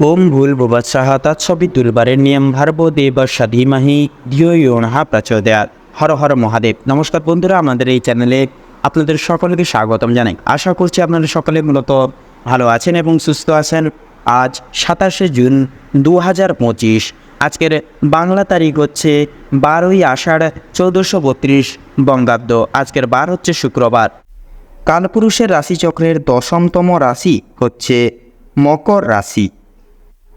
ওম ভুল ভুবৎসহ তৎসবিতুর্বারের নিয়ম ভার্ব দেবস্য ধীমহি ধিও ইয়নহা প্রচোদয়াৎ। হর হর মহাদেব। নমস্কার বন্ধুরা, আমাদের এই চ্যানেলে আপনাদের সকলকে স্বাগতম জানাই। আশা করছি আপনারা সকলে মূলত ভালো আছেন এবং সুস্থ আছেন। আজ সাতাশে জুন দু হাজার পঁচিশ, আজকের বাংলা তারিখ হচ্ছে বারোই আষাঢ় চৌদ্দশো বত্রিশ বঙ্গাব্দ। আজকের বার হচ্ছে শুক্রবার। কালপুরুষের রাশিচক্রের দশমতম রাশি হচ্ছে মকর রাশি।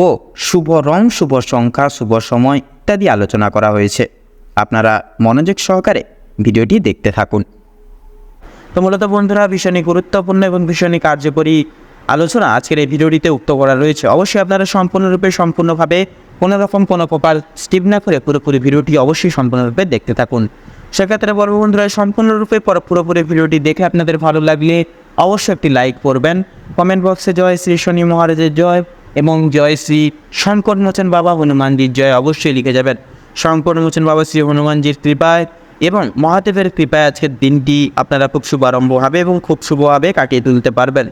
ও শুভ রং, শুভ সংখ্যা, শুভ সময় ইত্যাদি আলোচনা করা হয়েছে। আপনারা মনোযোগ সহকারে ভিডিওটি দেখতে থাকুন। তো মূলত বন্ধুরা ভীষণই গুরুত্বপূর্ণ এবং ভীষণই কার্যকরী আলোচনা আজকের এই ভিডিওটিতে উক্ত করা রয়েছে। অবশ্যই আপনারা সম্পূর্ণরূপে, সম্পূর্ণভাবে কোনো রকম, কোনো প্রকার স্টিপ না করে পুরোপুরি ভিডিওটি অবশ্যই সম্পূর্ণরূপে দেখতে থাকুন। সেক্ষেত্রে বড় বন্ধুরা, সম্পূর্ণরূপে পর- পুরোপুরি ভিডিওটি দেখে আপনাদের ভালো লাগলে অবশ্যই একটি লাইক করবেন। কমেন্ট বক্সে জয় শ্রী শনি মহারাজের জয়। এবং জয় শ্রী শঙ্কর মোচন বাবা হনুমানজির জয় অবশ্যই লিখে যাবেন। শঙ্কর মোচন বাবা শ্রী হনুমানজির কৃপায় এবং মহাদেবের কৃপায় আজকের দিনটি আপনারা খুব শুভারম্ভ হবে এবং খুব শুভভাবে কাটিয়ে তুলতে পারবেন।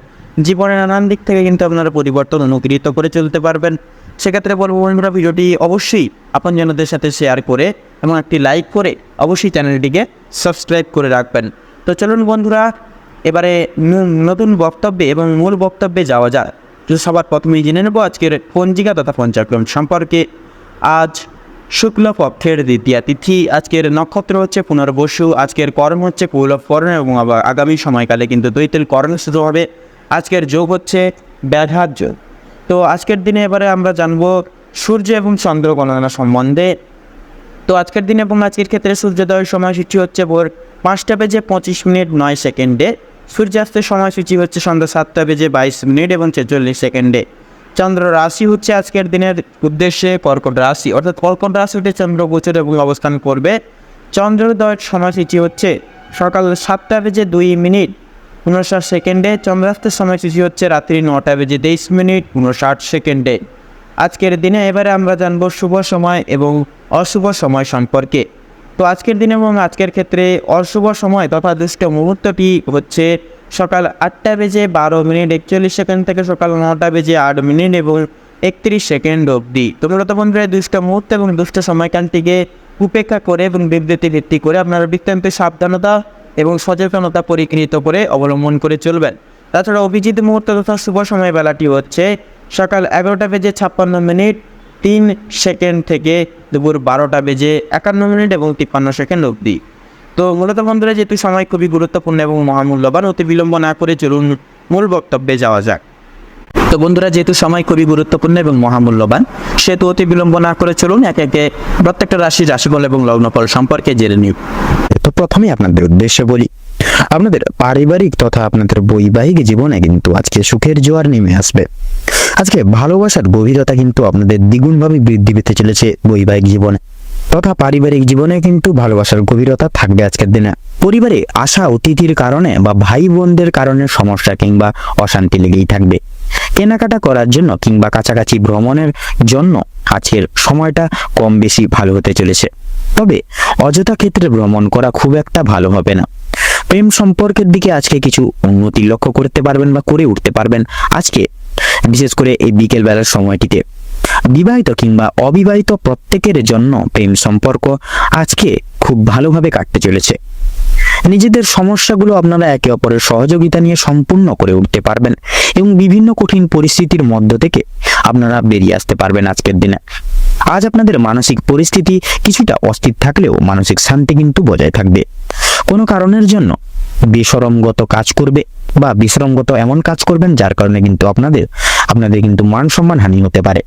জীবনের নানান দিক থেকে কিন্তু আপনারা পরিবর্তন অনুকৃত করে চলতে পারবেন। সেক্ষেত্রে বলব বন্ধুরা, ভিডিওটি অবশ্যই আপন আপনজনদের সাথে শেয়ার করে এবং একটি লাইক করে অবশ্যই চ্যানেলটিকে সাবস্ক্রাইব করে রাখবেন। তো চলুন বন্ধুরা, এবারে নতুন বক্তব্যে এবং মূল বক্তব্যে যাওয়া যায় তো সবার প্রথমেই জেনে নেব আজকের পঞ্জিকা তথা পঞ্চাক্রম সম্পর্কে। আজ শুক্ল পক্ষের দ্বিতীয়া তিথি, আজকের নক্ষত্র হচ্ছে পুনর্বসু, আজকের কর্ম হচ্ছে পৌলভ কর্ণ এবং আবার আগামী সময়কালে কিন্তু দৈতেল কর্ণ শুরু হবে। আজকের যোগ হচ্ছে ব্যাঘাত যোগ। তো আজকের দিনে এবারে আমরা জানব সূর্য এবং চন্দ্র গণনা সম্বন্ধে। তো আজকের দিন এবং আজকের ক্ষেত্রে সূর্যোদয়ের সময়সূচি হচ্ছে ভোর পাঁচটা বেজে পঁচিশ মিনিট নয় সেকেন্ডে। সূর্যাস্তের সময়সূচি হচ্ছে সন্ধ্যা সাতটা বেজে বাইশ মিনিট এবং ছেচল্লিশ সেকেন্ডে। চন্দ্র রাশি হচ্ছে আজকের দিনের উদ্দেশ্যে কর্কট রাশি, অর্থাৎ কর্কট রাশিতে চন্দ্র গোচর এবং অবস্থান করবে। চন্দ্রোদয়ের সময়সূচি হচ্ছে সকাল সাতটা বেজে দুই মিনিট, উনষাট সেকেন্ডে। চন্দ্রাস্তের সময়সূচি হচ্ছে রাত্রি নটা বেজে তেইশ মিনিট, উনষাট সেকেন্ডে। আজকের দিনে এবারে আমরা জানব শুভ সময় এবং অশুভ সময় সম্পর্কে। তো আজকের দিনে এবং আজকের ক্ষেত্রে অশুভ সময় তথা দুষ্ট মুহূর্তটি হচ্ছে সকাল আটটা বেজে বারো মিনিট, একচল্লিশ সেকেন্ড থেকে সকাল নটা বেজে আট মিনিট এবং একত্রিশ সেকেন্ড অবধি। তো মূলত বন্ধুরা দুষ্ট মুহূর্ত এবং দুষ্ট সময়কালটিকে উপেক্ষা করে এবং বিবৃতি ভিত্তি করে আপনারা বিজ্ঞান্ত সাবধানতা এবং সচেতনতা পরিকৃত করে অবলম্বন করে চলবেন। তাছাড়া অভিজিৎ মুহূর্ত তথা শুভ সময় বেলাটি হচ্ছে সকাল এগারোটা বেজে ছাপ্পান্ন মিনিট তিন সেকেন্ড থেকে দুপুর বারোটা বেজে একান্ন মিনিট এবং তিপ্পান্ন সেকেন্ড অবধি। তো মূলত বন্ধুরা, যেহেতু সময় খুবই গুরুত্বপূর্ণ এবং মহামূল্যবান, অতি বিলম্ব না করে চলুন মূল বক্তব্যে যাওয়া যাক। তো বন্ধুরা, যেহেতু সময় খুবই গুরুত্বপূর্ণ এবং মহামূল্যবান, সেহেতু অতি বিলম্ব না করে চলুন একে একে প্রত্যেকটা রাশি রাশিফল এবং লগ্নফল সম্পর্কে জেনে নিই। তো প্রথমে আপনাদের উদ্দেশ্যে বলি আপনাদের পারিবারিক তথা আপনাদের বৈবাহিক জীবনে কিন্তু আজকে সুখের জোয়ার নেমে আসবে। আজকে ভালোবাসার গভীরতা কিন্তু আপনাদের দ্বিগুণভাবে বৃদ্ধি পেতে চলেছে বৈবাহিক জীবনে। তথা পারিবারিক জীবনে কিন্তু ভালোবাসার গভীরতা থাকবে আজকের দিনে। পরিবারে আসা অতিথির কারণে বা ভাই বোনদের কারণে সমস্যা কিংবা অশান্তি লেগেই থাকবে। কেনাকাটা করার জন্য কিংবা কাছাকাছি ভ্রমণের জন্য আজকের সময়টা কম বেশি ভালো হতে চলেছে। তবে অযথা ক্ষেত্রে ভ্রমণ করা খুব একটা ভালো হবে না। প্রেম সম্পর্কের দিকে আজকে কিছু উন্নতি লক্ষ্য করতে পারবেন বা করে উঠতে পারবেন। আজকে, বিশেষ করে এই বিকেল বেলার সময়টিতে, বিবাহিত কিংবা অবিবাহিত প্রত্যেকের জন্য প্রেম সম্পর্ক আজকে খুব ভালোভাবে কাটতে চলেছে। নিজেদের সমস্যাগুলো আপনারা একে অপরের সহযোগিতা নিয়ে সম্পূর্ণ করে উঠতে পারবেন এবং বিভিন্ন কঠিন পরিস্থিতির মধ্য থেকে আপনারা বেরিয়ে আসতে পারবেন আজকের দিনে। আজ আপনাদের মানসিক পরিস্থিতি কিছুটা অস্থির থাকলেও মানসিক শান্তি কিন্তু বজায় থাকবে। কোনো কারণের জন্য বেসরমগত কাজ করবে বা বিশ্রমগত এমন কাজ করবেন যার কারণে কিন্তু আপনাদের আপনাদের কিন্তু মান সম্মান হানি হতে পারে।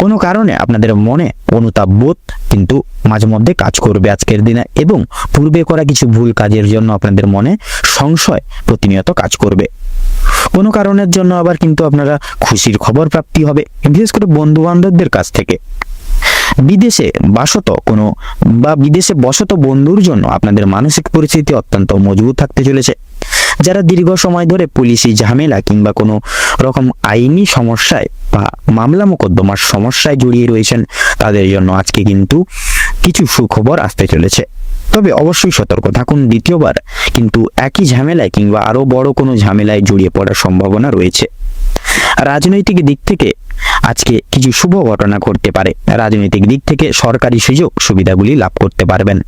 কোনো কারণে আপনাদের মনে অনুতাপ বোধ কিন্তু মাঝে মধ্যে কাজ করবে আজকের দিনে এবং পূর্বে করা কিছু ভুল কাজের জন্য আপনাদের মনে সংশয় প্রতিনিয়ত কাজ করবে। কোনো কারণের জন্য আবার কিন্তু আপনারা খুশির খবর প্রাপ্তি হবে, বিশেষ করে বন্ধু বান্ধবদের কাছ থেকে। বিদেশে বাসত কোনো বা বিদেশে বসত বন্ধুর জন্য আপনাদের মানসিক পরিস্থিতি অত্যন্ত মজবুত থাকতে চলেছে। যারা দীর্ঘ সময় ধরে পুলিশি ঝামেলা কিংবা কোনো রকম আইনি সমস্যায় বা মামলা মোকদ্দমার সমস্যায় জড়িয়ে রয়েছেন, তাদের জন্য আজকে কিন্তু কিছু সুখবর আসতে চলেছে। তবে অবশ্যই সতর্ক থাকুন, দ্বিতীয়বার কিন্তু একই ঝামেলায় কিংবা আরও বড় কোনো ঝামেলায় জড়িয়ে পড়ার সম্ভাবনা রয়েছে। রাজনৈতিক দিক থেকে আজকে কিছু শুভ ঘটনা ঘটতে পারে। রাজনৈতিক দিক থেকে সরকারি সুযোগ সুবিধাগুলি লাভ করতে পারবেন।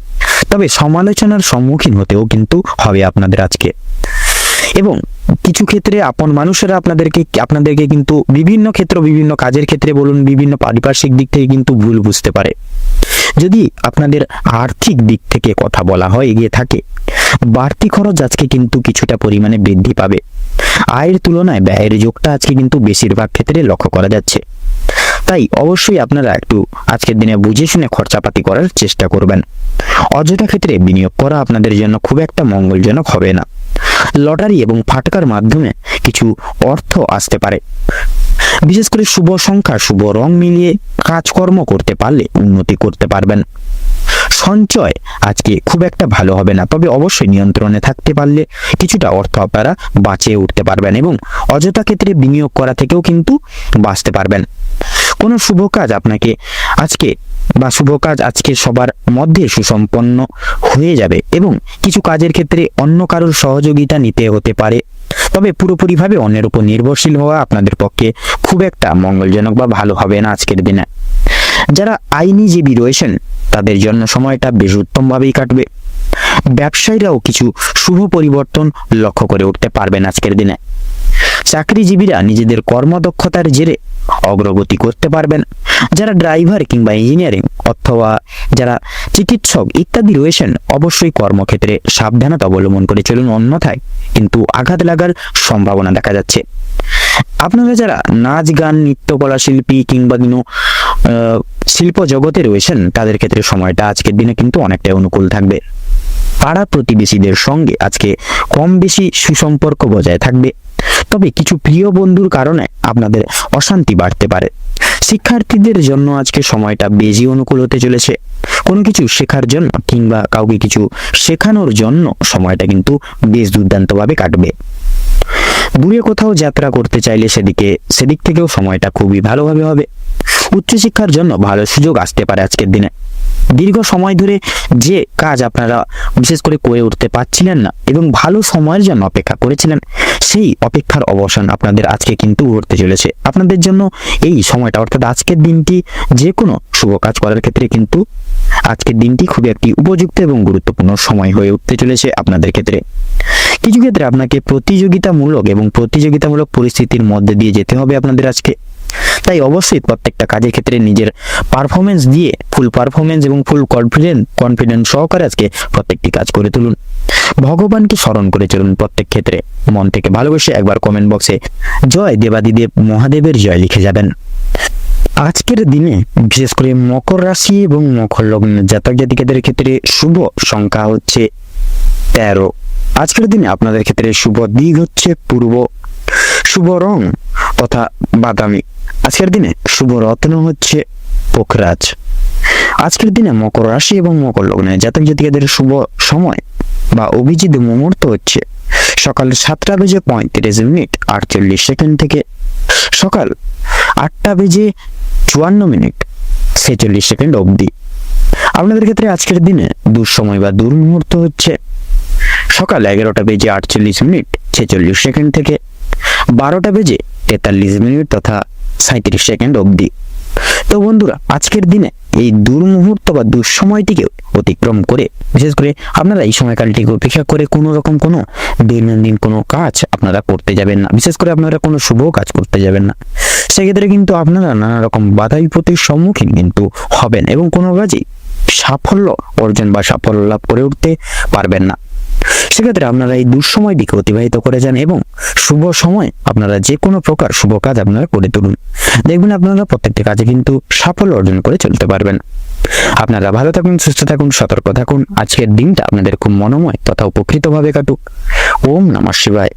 তবে সমালোচনার সম্মুখীন হতেও কিন্তু হবে আপনাদের আজকে। এবং কিছু ক্ষেত্রে আপন মানুষেরা আপনাদেরকে আপনাদেরকে কিন্তু বিভিন্ন ক্ষেত্র, বিভিন্ন কাজের ক্ষেত্রে বলুন, বিভিন্ন পারিপার্শ্বিক দিক থেকে কিন্তু ভুল বুঝতে পারে। যদি আপনাদের আর্থিক দিক থেকে কথা বলা হয়, এগিয়ে থাকে, বাড়তি খরচ আজকে কিন্তু কিছুটা পরিমাণে বৃদ্ধি পাবে। আয়ের তুলনায় ব্যয়ের যোগটা আজকে কিন্তু বেশিরভাগ ক্ষেত্রে লক্ষ্য করা যাচ্ছে। তাই অবশ্যই আপনারা একটু আজকের দিনে বুঝে শুনে খরচাপাতি করার চেষ্টা করবেন। অযথা ক্ষেত্রে বিনিয়োগ করা আপনাদের জন্য খুব একটা মঙ্গলজনক হবে না। লটারি এবং ফাটকার মাধ্যমে কিছু অর্থ আসতে পারে। বিশেষ করে শুভ সংখ্যা, শুভ রং মিলিয়ে কাজকর্ম করতে পারলে উন্নতি করতে পারবেন। সঞ্চয় আজকে খুব একটা ভালো হবে না। তবে অবশ্যই নিয়ন্ত্রণে থাকতে পারলে কিছুটা অর্থ আপনারা বাঁচিয়ে উঠতে পারবেন এবং অযথা ক্ষেত্রে বিনিয়োগ করা থেকেও কিন্তু বাঁচতে পারবেন। কোনো শুভ কাজ আপনাকে আজকে বা শুভ কাজ আজকে সবার মধ্যে সুসম্পন্ন হয়ে যাবে এবং কিছু কাজের ক্ষেত্রে অন্য কারোর সহযোগিতা নিতে হতে পারে। তবে পুরোপুরিভাবে অন্যের উপর নির্ভরশীল হওয়া আপনাদের পক্ষে খুব একটা মঙ্গলজনক বা ভালো হবে না আজকের দিনে। যারা আইনিজীবী রয়েছেন, তাদের জন্য সময়টা বেশ উত্তমভাবেই কাটবে। ব্যবসায়ীরাও কিছু শুভ পরিবর্তন লক্ষ্য করে উঠতে পারবেন আজকের দিনে। চাকরিজীবীরা নিজেদের কর্মদক্ষতার জেরে অগ্রগতি করতে পারবেন। যারা ড্রাইভার কিংবা ইঞ্জিনিয়ারিং অথবা যারা চিকিৎসক ইত্যাদি রয়েছেন, অবশ্যই কর্মক্ষেত্রে সাবধানতা অবলম্বন করে চলুন অন্যথায় কিন্তু আঘাত লাগার সম্ভাবনা দেখা যাচ্ছে। আপনারা যারা নাচ গান নৃত্যকলা শিল্পী কিংবা কোনো শিল্প জগতে রয়েছেন, তাদের ক্ষেত্রে সময়টা আজকের দিনে কিন্তু অনেকটাই অনুকূল থাকবে। পাড়া প্রতিবেশীদের সঙ্গে আজকে কম বেশি সুসম্পর্ক বজায় থাকবে। তবে কিছু প্রিয় বন্ধুর কারণে আপনাদের অশান্তি বাড়তে পারে। শিক্ষার্থীদের জন্য আজকে সময়টা বেশি অনুকূল হতে চলেছে। কোনো কিছু শেখার জন্য কিংবা কাউকে কিছু শেখানোর জন্য সময়টা কিন্তু বেশ দুর্দান্তভাবে কাটবে। দূরে কোথাও যাত্রা করতে চাইলে সেদিকে, সেদিক থেকেও সময়টা খুবই ভালোভাবে হবে। উচ্চশিক্ষার জন্য ভালো সুযোগ আসতে পারে আজকের দিনে। দীর্ঘ সময় ধরে যে কাজ আপনারা বিশেষ করে করে উঠতে পারছিলেন না এবং ভালো সময়ের জন্য অপেক্ষা করেছিলেন, সেই অপেক্ষার অবসান আপনাদের আজকে কিন্তু ঘটতে চলেছে। আপনাদের জন্য এই সময়টা অর্থাৎ আজকের দিনটি যে কোনো শুভ কাজ করার ক্ষেত্রে কিন্তু আজকের দিনটি খুবই একটি উপযুক্ত এবং গুরুত্বপূর্ণ সময় হয়ে উঠতে চলেছে আপনাদের ক্ষেত্রে। কিছু ক্ষেত্রে আপনাকে প্রতিযোগিতামূলক এবং প্রতিযোগিতামূলক পরিস্থিতির মধ্যে দিয়ে যেতে হবে আপনাদের আজকে। তাই অবশ্যই প্রত্যেকটা কাজের ক্ষেত্রে নিজের পারফরমেন্স দিয়ে ফুল পারফরমেন্স এবং ফুল কনফিডেন্ট কনফিডেন্স সহকারে আজকে প্রত্যেকটি কাজ করে তুলুন। ভগবানকে স্মরণ করে চলুন প্রত্যেক ক্ষেত্রে। মন থেকে ভালোবেসে একবার কমেন্ট বক্সে জয় দেবাদিদেব মহাদেবের জয় লিখে যাবেন। আজকের দিনে বিশেষ করে মকর রাশি এবং মকর লগ্নের জাতক জাতিকাদের ক্ষেত্রে শুভ সংখ্যা হচ্ছে তেরো। আজকের দিনে আপনাদের ক্ষেত্রে শুভ দিক হচ্ছে পূর্ব। শুভ রং তথা বাদামি। আজকের দিনে শুভ রত্ন হচ্ছে পোখরাজ। আজকের দিনে মকর রাশি এবং মকর লগ্নে জাতক জাতিকাদের শুভ সময় বা অভিজিৎ মুহূর্ত হচ্ছে সকাল সাতটা বেজে পঁয়ত্রিশ মিনিট আটচল্লিশ সেকেন্ড থেকে সকাল আটটা বেজে চুয়ান্ন মিনিট ছেচল্লিশ সেকেন্ড অবধি। আপনাদের ক্ষেত্রে আজকের দিনে দুঃসময় বা দুর্মুহূর্ত হচ্ছে সকাল এগারোটা বেজে আটচল্লিশ মিনিট ছেচল্লিশ সেকেন্ড থেকে বারোটা বেজে তেতাল্লিশ মিনিট তথা সাঁত্রিশ সেকেন্ড অবধি। তো বন্ধুরা, আজকের দিনে এই দুর্মুহূর্ত বা দুঃসময়টিকে অতিক্রম করে, বিশেষ করে আপনারা এই সময়কালটিকে উপেক্ষা করে কোনো রকম কোনো দৈনন্দিন কোনো কাজ আপনারা করতে যাবেন না। বিশেষ করে আপনারা কোনো শুভ কাজ করতে যাবেন না। সেক্ষেত্রে কিন্তু আপনারা নানা রকম বাধা বিপত্তির সম্মুখীন কিন্তু হবেন এবং কোনো কাজেই সাফল্য অর্জন বা সাফল্য লাভ করে উঠতে পারবেন না। সেক্ষেত্রে আপনারা এই দুঃসময় দিকে অতিবাহিত করে যান এবং শুভ সময় আপনারা যে কোনো প্রকার শুভ কাজ আপনারা করে তুলুন। দেখবেন আপনারা প্রত্যেকটি কাজে কিন্তু সাফল্য অর্জন করে চলতে পারবেন। আপনারা ভালো থাকুন, সুস্থ থাকুন, সতর্ক থাকুন। আজকের দিনটা আপনাদের খুব মনোময় তথা উপকৃতভাবে কাটুক। ওম নমঃ শিবায়।